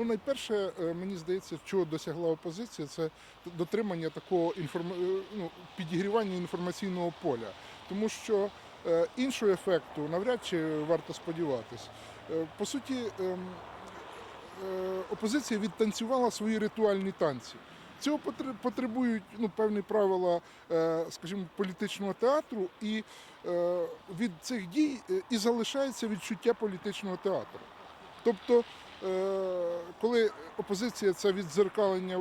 Ну, найперше, е, мені здається, чого досягла опозиція, це дотримання такого інформ... е, ну, підігрівання інформаційного поля. Тому що е, іншого ефекту навряд чи варто сподіватись. По суті, ем, опозиція відтанцювала свої ритуальні танці. Цього потребують ну, певні правила, скажімо, політичного театру, і від цих дій і залишається відчуття політичного театру. Тобто, коли опозиція це віддзеркалення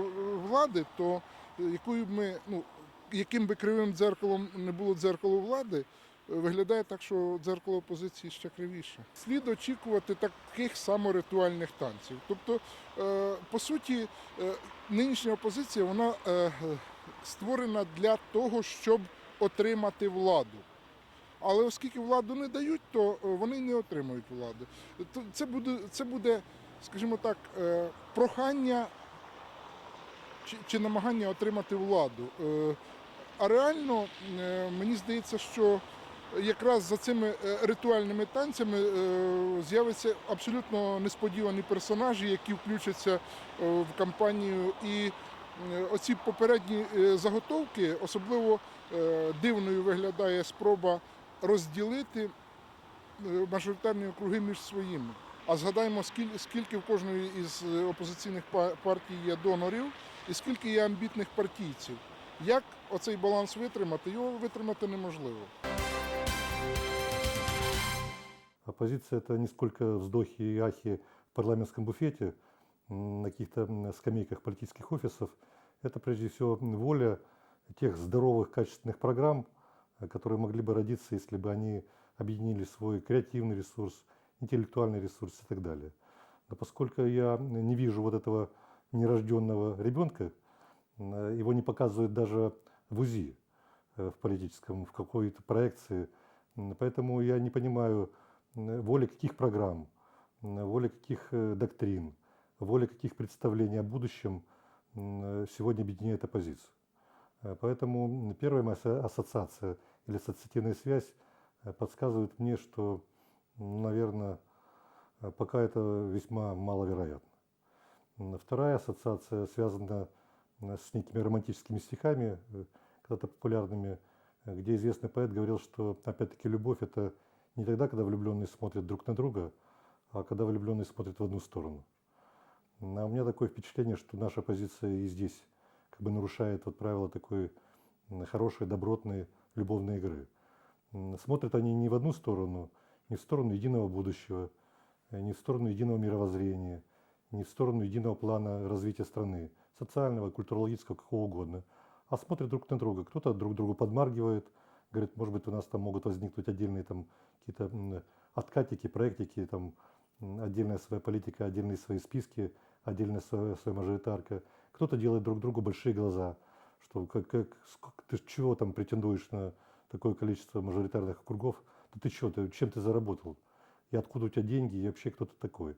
влади, то е, якою б ми, ну, яким би кривим дзеркалом не було дзеркало влади, е, виглядає так, що дзеркало опозиції ще кривіше. Слід очікувати таких саморитуальних танців. Тобто, е, по суті, е, нинішня опозиція вона е, е, створена для того, щоб отримати владу. Але оскільки владу не дають, то е, вони не отримують влади. То Це буде, це буде скажімо так, е, прохання чи, чи намагання отримати владу. Е, А реально, е, мені здається, що якраз за цими ритуальними танцями з'являться абсолютно несподівані персонажі, які включаться в кампанію. І оці попередні заготовки, особливо дивною виглядає спроба розділити мажоритарні округи між своїми. А згадаємо, скільки, скільки в кожної із е, опозиційних па- партій є донорів і скільки є амбітних партійців. Як оцей баланс витримати? Його витримати неможливо. Оппозиция – это не сколько вздохи и ахи в парламентском буфете, м, на каких-то м, скамейках политических офисов. Это прежде всего воля тех здоровых, качественных программ, э, которые могли бы родиться, если бы они объединили свой креативный ресурс, интеллектуальный ресурс и так далее. Но поскольку я не вижу вот этого нерожденного ребенка, м, его не показывают даже в УЗИ, э, в политическом, в какой-то проекции. Поэтому я не понимаю воли каких программ, воли каких э, доктрин, воли каких представлений о будущем сегодня объединяет оппозицию. Э, Поэтому первая моя ассоциация или ассоциативная связь э, подсказывает мне, что, наверное, пока это весьма маловероятно. Вторая ассоциация связана м, с некими романтическими стихами, э, когда-то популярными, э, где известный поэт говорил, что опять-таки любовь это не тогда, когда влюбленные смотрят друг на друга, а когда влюбленные смотрят в одну сторону. А у меня такое впечатление, что наша позиция и здесь как бы нарушает вот правила такой хорошей, добротной, любовной игры. Смотрят они не в одну сторону, не в сторону единого будущего, э, не в сторону единого мировоззрения, не в сторону единого плана развития страны, социального, культурологического, какого угодно, а смотрят друг на друга. Кто-то друг другу подмаргивает, говорит, может быть, у нас там могут возникнуть отдельные там какие-то откатики, проектики, там отдельная своя политика, отдельные свои списки, отдельная своя, своя мажоритарка. Кто-то делает друг другу большие глаза, что как, как, ты чего там претендуешь на такое количество мажоритарных округов, да ты что, ты, чем ты заработал, и откуда у тебя деньги, и вообще кто ты такой.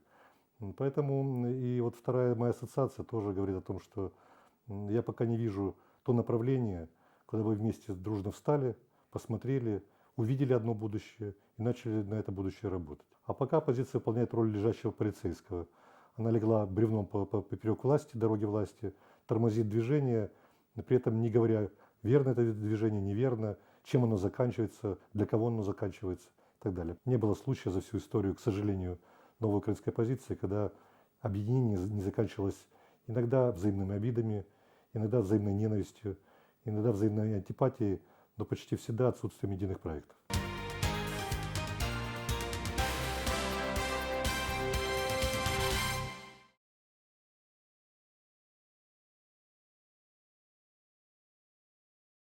Поэтому и вот вторая моя ассоциация тоже говорит о том, что я пока не вижу то направление, куда вы вместе дружно встали, посмотрели, увидели одно будущее и начали на это будущее работать. А пока оппозиция выполняет роль лежащего полицейского. Она легла бревном по, по поперек власти, дороги власти, тормозит движение, при этом не говоря, верно это движение, неверно, чем оно заканчивается, для кого оно заканчивается и так далее. Не было случая за всю историю, к сожалению, новой украинской оппозиции, когда объединение не заканчивалось иногда взаимными обидами, иногда взаимной ненавистью, иногда взаимной антипатией, но почти всегда отсутствием единых проектов.